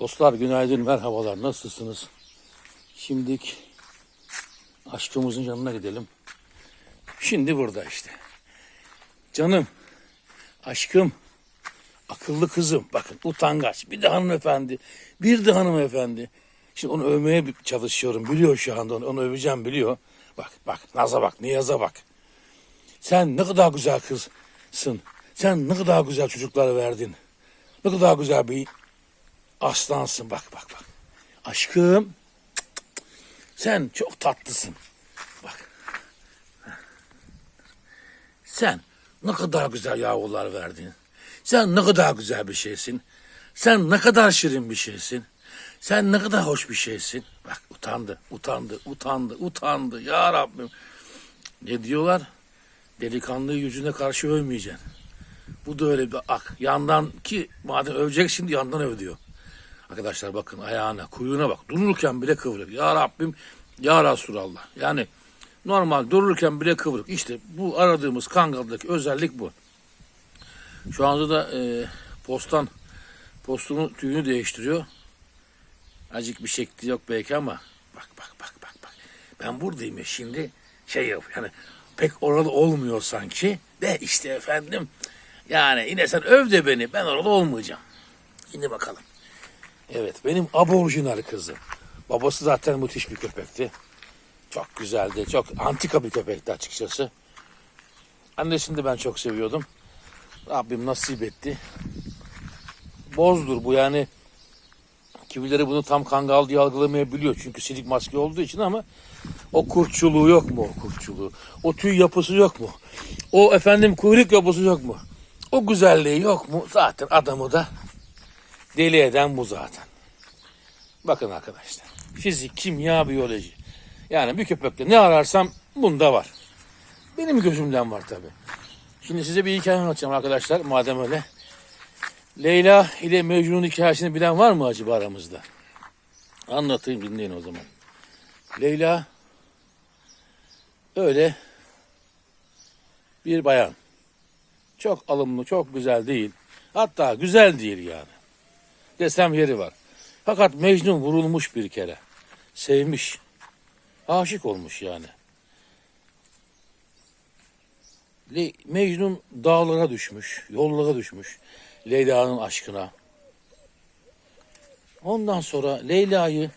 Dostlar günaydın, merhabalar. Nasılsınız? Şimdik aşkımızın yanına gidelim. Şimdi burada işte. Canım, aşkım, akıllı kızım. Bakın utangaç. Bir de hanımefendi, bir de hanımefendi. Şimdi onu övmeye çalışıyorum. Biliyor şu anda onu, onu öveceğim biliyor. Bak bak Naz'a bak, Niyaz'a bak. Sen ne kadar güzel kızsın. Sen ne kadar güzel çocuklar verdin. Ne kadar güzel bir aslansın. Bak bak bak. Aşkım. Sen çok tatlısın. Bak. Sen ne kadar güzel yavrular verdin. Sen ne kadar güzel bir şeysin. Sen ne kadar şirin bir şeysin. Sen ne kadar hoş bir şeysin. Bak utandı, utandı, utandı, utandı. Ya Rabbim. Ne diyorlar? Delikanlı yüzüne karşı övmeyeceksin. Bu da öyle bir ak. Yandan ki madem övecek şimdi yandan öv diyor. Arkadaşlar bakın ayağına, kuyruğuna bak. Dururken bile kıvrık. Ya Rabbim, ya Resulallah. Yani normal dururken bile kıvrık. İşte bu aradığımız Kangal'daki özellik bu. Şu anda da e, postan postunun tüyünü değiştiriyor. Acık bir şekli yok belki ama bak bak bak bak bak. Ben buradayım ya şimdi şey yap yani pek oralı olmuyor sanki. De işte efendim yani yine sen öv de beni ben oralı olmayacağım. Şimdi bakalım. Evet benim aborjinal kızım. Babası zaten müthiş bir köpekti. Çok güzeldi. Çok antika bir köpekti açıkçası. Annesini de ben çok seviyordum. Rabbim nasip etti. Bozdur bu yani. Kimileri bunu tam kangal diye algılamayabiliyor. Çünkü silik maske olduğu için ama o kurtçuluğu yok mu o kurtçuluğu? O tüy yapısı yok mu? O efendim kuyruk yapısı yok mu? O güzelliği yok mu? Zaten adamı da deli eden bu zaten. Bakın arkadaşlar. Fizik, kimya, biyoloji. Yani bir köpekte ne ararsam bunda var. Benim gözümden var tabi. Şimdi size bir hikaye anlatacağım arkadaşlar madem öyle. Leyla ile Mecnun hikayesini bilen var mı acaba aramızda? Anlatayım dinleyin o zaman. Leyla öyle bir bayan. Çok alımlı, çok güzel değil. Hatta güzel değil yani. Desem yeri var. Fakat Mecnun vurulmuş bir kere. Sevmiş. Aşık olmuş yani. Mecnun dağlara düşmüş, yollara düşmüş. Leyla'nın aşkına. Ondan sonra Leyla'yı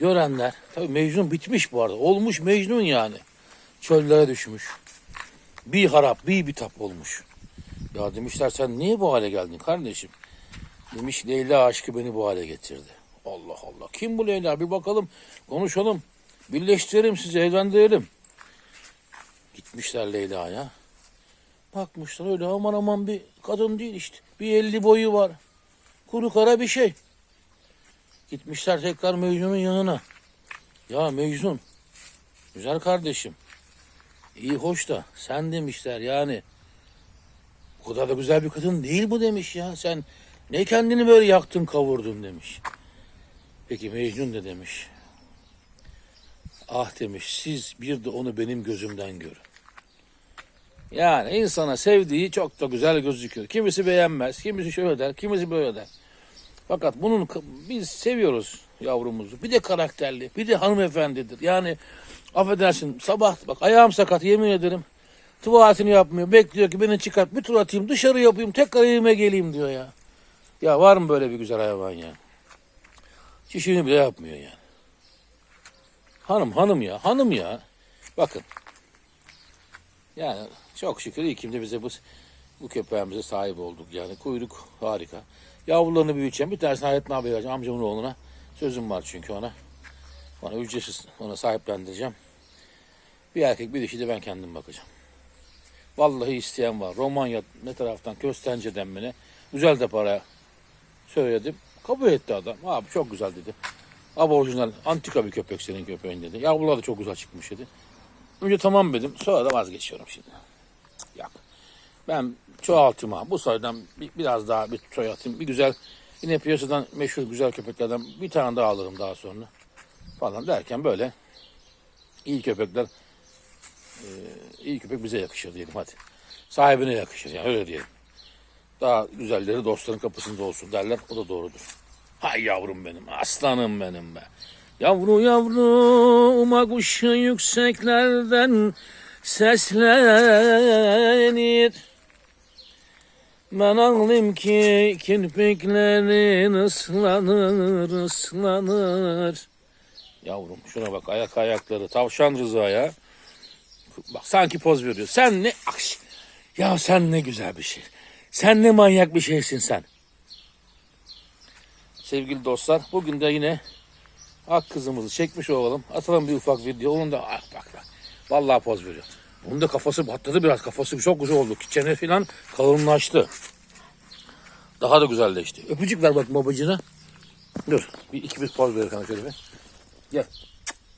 görenler, tabii Mecnun bitmiş bu arada. Olmuş Mecnun yani. Çöllere düşmüş. Bir harap, bir bitap olmuş. Ya demişler sen niye bu hale geldin kardeşim? Demiş Leyla aşkı beni bu hale getirdi. Allah Allah. Kim bu Leyla? Bir bakalım, konuşalım. Birleştirelim sizi, evlendirelim. Gitmişler Leyla'ya. Bakmışlar öyle aman aman bir kadın değil işte. Bir elli boyu var. Kuru kara bir şey. Gitmişler tekrar Mecnun'un yanına. Ya Mecnun, güzel kardeşim. İyi hoş da sen demişler yani. O kadar da güzel bir kadın değil bu demiş ya. Sen ne kendini böyle yaktın kavurdun demiş. Peki Mecnun ne demiş? Ah demiş siz bir de onu benim gözümden görün. Yani insana sevdiği çok da güzel gözüküyor. Kimisi beğenmez, kimisi şöyle der, kimisi böyle der. Fakat bunun biz seviyoruz yavrumuzu. Bir de karakterli, bir de hanımefendidir. Yani affedersin sabah bak ayağım sakat yemin ederim. Tuvaletini yapmıyor. Bekliyor ki beni çıkart bir tur atayım dışarı yapayım tekrar evime geleyim diyor ya. Ya var mı böyle bir güzel hayvan ya? Çişini bile yapmıyor yani. Hanım hanım ya hanım ya. Bakın. Yani çok şükür iyi kimde bize bu bu köpeğimize sahip olduk yani. Kuyruk harika. Yavrularını büyüteceğim. Bir tanesini Hayrettin abi vereceğim. Amcamın oğluna. Sözüm var çünkü ona. Ona ücretsiz ona sahiplendireceğim. Bir erkek bir dişi de ben kendim bakacağım. Vallahi isteyen var. Romanya ne taraftan Köstence'den mi ne? Güzel de para söyledim. Kabul etti adam. Abi çok güzel dedi. Abi orijinal antika bir köpek senin köpeğin dedi. Yavrular da çok güzel çıkmış dedi. Önce tamam dedim. Sonra da vazgeçiyorum şimdi. Yok. Ben çoğaltayım ha. Bu sayıdan bir, biraz daha bir soy atayım. Bir güzel yine piyasadan meşhur güzel köpeklerden bir tane daha alırım daha sonra. Falan derken böyle iyi köpekler e, iyi köpek bize yakışır diyelim hadi. Sahibine yakışır yani öyle diyelim. Daha güzelleri dostların kapısında olsun derler. O da doğrudur. Hay yavrum benim, aslanım benim be. Yavru yavru kuşu yükseklerden seslenir. Ben ağlayayım ki kirpiklerin ıslanır, ıslanır. Yavrum şuna bak ayak ayakları tavşan Rıza ya. Bak sanki poz veriyor. Sen ne Akş. ya sen ne güzel bir şey. Sen ne manyak bir şeysin sen. Sevgili dostlar bugün de yine ak kızımızı çekmiş olalım. Atalım bir ufak video. Onun da ah bak bak. Vallahi poz veriyor. Bunun da kafası batladı biraz. Kafası çok güzel oldu. Çene falan kalınlaştı. Daha da güzelleşti. Öpücük ver bak babacığına. Dur. Bir iki bir poz ver sana şöyle bir. Gel.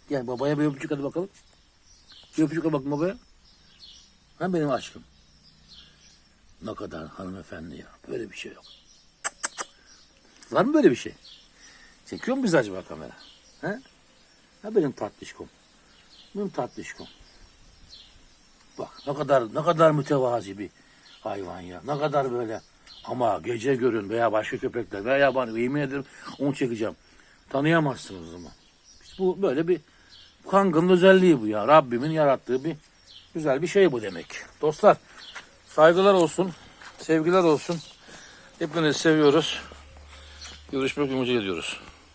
Gel babaya bir öpücük hadi bakalım. Bir öpücük hadi bakayım babaya. Ha benim aşkım. Ne kadar hanımefendi ya. Böyle bir şey yok. Var mı böyle bir şey? Çekiyor mu bizi acaba kamera? Ha? Ha benim tatlışkom. Benim tatlışkom. Bak ne kadar ne kadar mütevazi bir hayvan ya. Ne kadar böyle ama gece görün veya başka köpekler veya yabani yemin ederim onu çekeceğim. Tanıyamazsınız o zaman. Bu böyle bir kangının özelliği bu ya. Rabbimin yarattığı bir güzel bir şey bu demek. Dostlar saygılar olsun. Sevgiler olsun. Hepinizi seviyoruz. Görüşmek ümidiyle diyoruz.